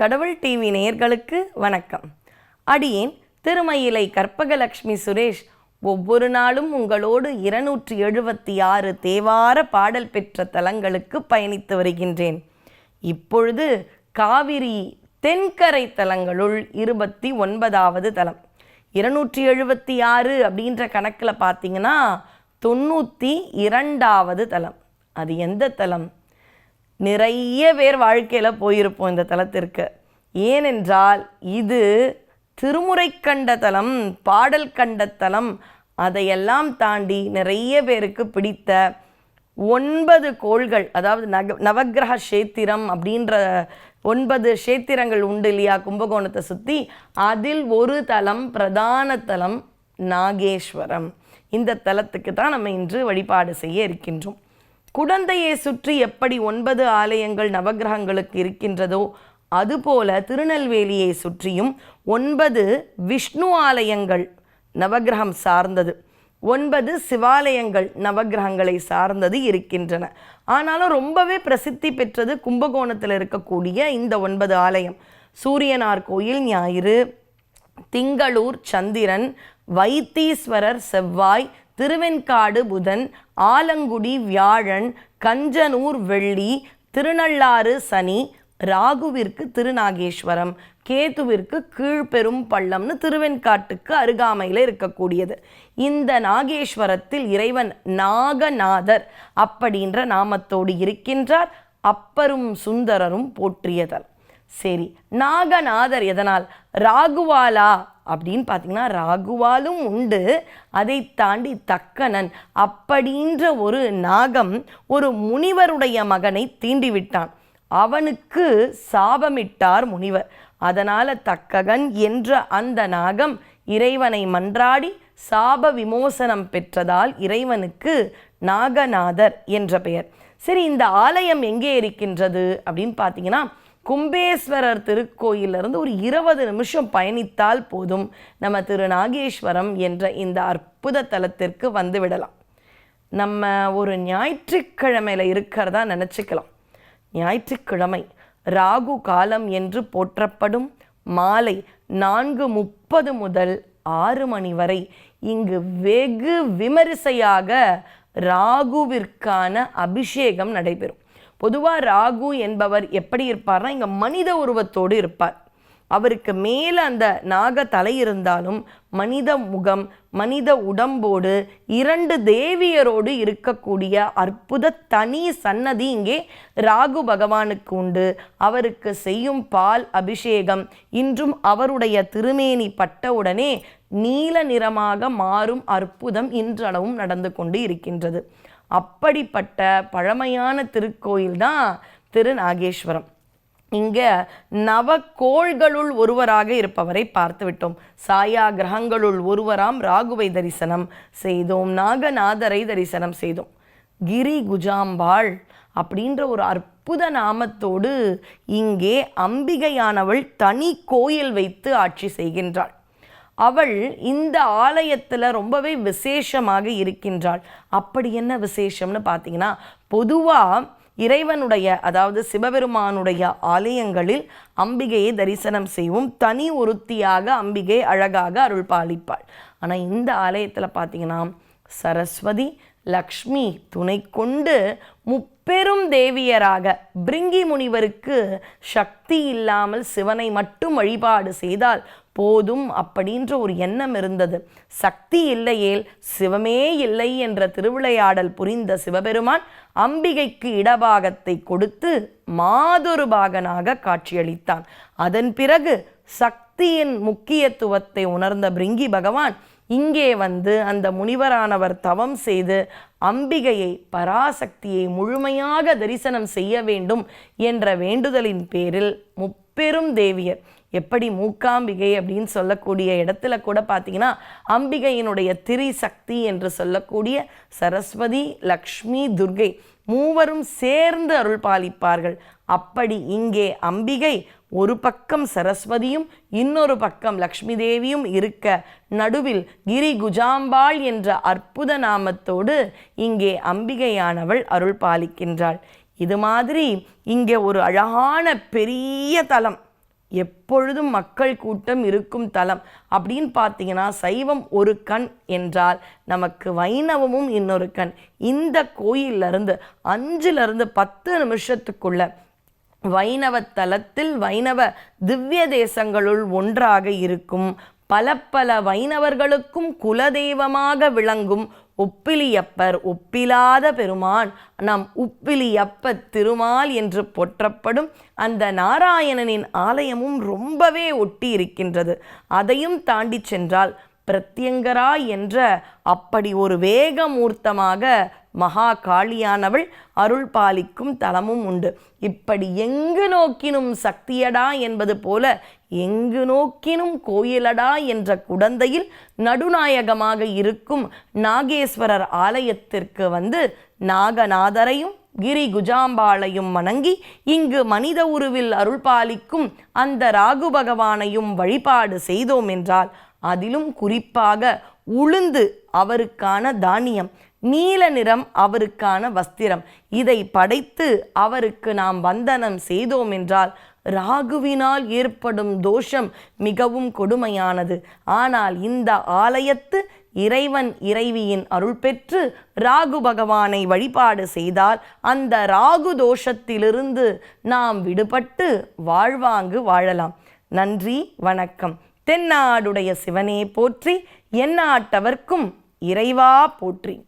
கடவுள் டிவி நேயர்களுக்கு வணக்கம். அடியேன் திருமயிலை கற்பகலக்ஷ்மி சுரேஷ் ஒவ்வொரு நாளும் உங்களோடு இருநூற்றி எழுபத்தி ஆறு தேவார பாடல் பெற்ற தலங்களுக்கு பயணித்து வருகின்றேன். இப்பொழுது காவிரி தென்கரை தலங்களுள் இருபத்தி ஒன்பதாவது தலம். இருநூற்றி எழுபத்தி ஆறு அப்படின்ற கணக்கில் பார்த்தீங்கன்னா தொண்ணூற்றி இரண்டாவது தலம். அது எந்த தலம்? நிறைய பேர் வாழ்க்கையில் போயிருப்போம் இந்த தலத்திற்கு. ஏனென்றால் இது திருமுறை கண்ட தலம் பாடல் கண்டத்தலம் அதையெல்லாம் தாண்டி நிறைய பேருக்கு பிடித்த ஒன்பது கோள்கள் அதாவது நக நவக்கிரக கஷேத்திரம் அப்படின்ற ஒன்பது கஷேத்திரங்கள் உண்டு இல்லையா கும்பகோணத்தை சுற்றி அதில் ஒரு தலம் பிரதான தலம் நாகேஸ்வரம். இந்த தலத்துக்கு தான் நம்ம இன்று வழிபாடு செய்ய இருக்கின்றோம். குடந்தையை சுற்றி எப்படி ஒன்பது ஆலயங்கள் நவக்கிரகங்களுக்கு இருக்கின்றதோ அதுபோல திருநெல்வேலியை சுற்றியும் ஒன்பது விஷ்ணு ஆலயங்கள் நவக்கிரகம் சார்ந்தது. ஒன்பது சிவாலயங்கள் நவக்கிரகங்களை சார்ந்தது இருக்கின்றன. ஆனாலும் ரொம்பவே பிரசித்தி பெற்றது கும்பகோணத்தில் இருக்கக்கூடிய இந்த ஒன்பது ஆலயம். சூரியனார் கோயில் ஞாயிறு திங்களூர் சந்திரன் வைத்தீஸ்வரர் செவ்வாய் திருவெண்காடு புதன் ஆலங்குடி வியாழன் கஞ்சனூர் வெள்ளி திருநள்ளாறு சனி ராகுவிற்கு திருநாகேஸ்வரம் கேதுவிற்கு கீழ்பெரும் பள்ளம்னு திருவெண்காட்டுக்கு அருகாமையில் இருக்கக்கூடியது. இந்த நாகேஸ்வரத்தில் இறைவன் நாகநாதர் அப்படின்ற நாமத்தோடு இருக்கின்றார். அப்பரும் சுந்தரரும் போற்றியதல். சரி நாகநாதர் எதனால்? ராகுவாலா அப்படின்னு பார்த்தீங்கன்னா ராகுவாலும் உண்டு. அதை தாண்டி தக்கனன் அப்படின்ற ஒரு நாகம் ஒரு முனிவருடைய மகனை தீண்டிவிட்டான். அவனுக்கு சாபமிட்டார் முனிவர். அதனால தக்ககன் என்ற அந்த நாகம் இறைவனை மன்றாடி சாப விமோசனம் பெற்றதால் இறைவனுக்கு நாகநாதர் என்ற பெயர். சரி இந்த ஆலயம் எங்கே இருக்கின்றது அப்படின்னு பார்த்தீங்கன்னா கும்பேஸ்வரர் திருக்கோயிலிருந்து ஒரு இருபது நிமிஷம் பயணித்தால் போதும். நம்ம திரு நாகேஸ்வரம் என்ற இந்த அற்புத தலத்திற்கு வந்துவிடலாம் நம்ம ஒரு ஞாயிற்றுக்கிழமையில் இருக்கிறதா நினச்சிக்கலாம். ஞாயிற்றுக்கிழமை ராகு காலம் என்று போற்றப்படும் மாலை நான்கு முப்பது முதல் ஆறு மணி வரை இங்கு வெகு விமரிசையாக ராகுவிற்கான அபிஷேகம் நடைபெறும். பொதுவாக ராகு என்பவர் எப்படி இருப்பார்னா இங்கே மனித உருவத்தோடு இருப்பார். அவருக்கு மேலே அந்த நாக தலை இருந்தாலும் மனித முகம் மனித உடம்போடு இரண்டு தேவியரோடு இருக்கக்கூடிய அற்புத தனி சன்னதி இங்கே ராகு பகவானுக்கு உண்டு. அவருக்கு செய்யும் பால் அபிஷேகம் இன்றும் அவருடைய திருமேனி பட்டவுடனே நீல நிறமாக மாறும் அற்புதம் இன்றளவும் நடந்து கொண்டு இருக்கின்றது. அப்படிப்பட்ட பழமையான திருக்கோயில் தான் திரு நாகேஸ்வரம் இங்கே நவக்கோள்களுள் ஒருவராக இருப்பவரை பார்த்துவிட்டோம். சாயா கிரகங்களுள் ஒருவராம் ராகுவை தரிசனம் செய்தோம். நாகநாதரை தரிசனம் செய்தோம். கிரி குஜாம்பாள் அப்படின்ற ஒரு அற்புத நாமத்தோடு இங்கே அம்பிகையானவள் தனி கோயில் வைத்து ஆட்சி செய்கின்றாள். அவள் இந்த ஆலயத்தில் ரொம்பவே விசேஷமாக இருக்கின்றாள். அப்படி என்ன விசேஷம்னு பார்த்தீங்கன்னா பொதுவாக இறைவனுடைய அதாவது சிவபெருமானுடைய ஆலயங்களில் அம்பிகையை தரிசனம் செய்வோம். தனி ஒருத்தியாக அம்பிகை அழகாக அருள் பாலிப்பாள் ஆனால் இந்த ஆலயத்தில் பார்த்தீங்கன்னா சரஸ்வதி லக்ஷ்மி துணை கொண்டு முப்பெரும் தேவியராக பிரிங்கி முனிவருக்கு சக்தி இல்லாமல் சிவனை மட்டும் வழிபாடு செய்தால் போதும் அப்படின்ற ஒரு எண்ணம் இருந்தது. சக்தி இல்லையேல் சிவமே இல்லை என்ற திருவிளையாடல் புரிந்த சிவபெருமான் அம்பிகைக்கு இடபாகத்தை கொடுத்து மாதொரு பாகனாக காட்சியளித்தான். அதன் பிறகு சக்தியின் முக்கியத்துவத்தை உணர்ந்த பிரிங்கி பகவான் இங்கே வந்து அந்த முனிவரானவர் தவம் செய்து அம்பிகையை பராசக்தியை முழுமையாக தரிசனம் செய்ய வேண்டும் என்ற வேண்டுதலின் பேரில் முப்பெரும் தேவியர் எப்படி மூக்காம்பிகை அப்படின்னு சொல்லக்கூடிய இடத்துல கூட பார்த்தீங்கன்னா அம்பிகையினுடைய திரிசக்தி என்று சொல்லக்கூடிய சரஸ்வதி லக்ஷ்மி துர்கை மூவரும் சேர்ந்து அருள் பாலிப்பார்கள். அப்படி இங்கே அம்பிகை ஒரு பக்கம் சரஸ்வதியும் இன்னொரு பக்கம் லக்ஷ்மி தேவியும் இருக்க நடுவில் கிரி குஜாம்பாள் என்ற அற்புத நாமத்தோடு இங்கே அம்பிகையானவள் அருள் பாலிக்கின்றாள். இது மாதிரி இங்கே ஒரு அழகான பெரிய தலம் எப்பொழுதும் மக்கள் கூட்டம் இருக்கும் தலம் அப்படின்னு பார்த்தீங்கன்னா சைவம் ஒரு கண் என்றால் நமக்கு வைணவமும் இன்னொரு கண். இந்த கோயில்ல இருந்து அஞ்சுல இருந்து பத்து நிமிஷத்துக்குள்ள வைணவ தலத்தில் வைணவ திவ்ய தேசங்களுள் ஒன்றாக இருக்கும். பல பல வைணவர்களுக்கும் குலதெய்வமாக விளங்கும் ஒப்பிலியப்பர் ஒப்பிலாத பெருமான் நம் உப்பிலியப்ப திருமால் என்று போற்றப்படும் அந்த நாராயணனின் ஆலயமும் ரொம்பவே ஒட்டி இருக்கின்றது அதையும் தாண்டி சென்றால் பிரத்யங்கரா என்ற அப்படி ஒரு வேகமூர்த்தமாக மகா காளியானவள் அருள் பாலிக்கும் தலமும் உண்டு. இப்படி எங்கு நோக்கினும் சக்தியடா என்பது போல எங்கு நோக்கினும் கோயிலடா என்ற குடந்தையில் நடுநாயகமாக இருக்கும் நாகேஸ்வரர் ஆலயத்திற்கு வந்து நாகநாதரையும் கிரி குஜாம்பாளையும் வணங்கி இங்கு மனித உருவில் அருள் பாலிக்கும் அந்த ராகு பகவானையும் வழிபாடு செய்தோம் என்றால் அதிலும் குறிப்பாக உளுந்து அவருக்கான தானியம் நீல நிறம் அவருக்கான வஸ்திரம். இதை படைத்து அவருக்கு நாம் வந்தனம் செய்தோம் என்றால் ராகுவினால் ஏற்படும் தோஷம் மிகவும் கொடுமையானது. ஆனால் இந்த ஆலயத்து இறைவன் இறைவியின் அருள் பெற்று ராகு பகவானை வழிபாடு செய்தால் அந்த ராகு தோஷத்திலிருந்து நாம் விடுபட்டு வாழ்வாங்கு வாழலாம். நன்றி வணக்கம். தென்னாடுடைய சிவனே போற்றி எந்நாட்டவர்க்கும் இறைவா போற்றி.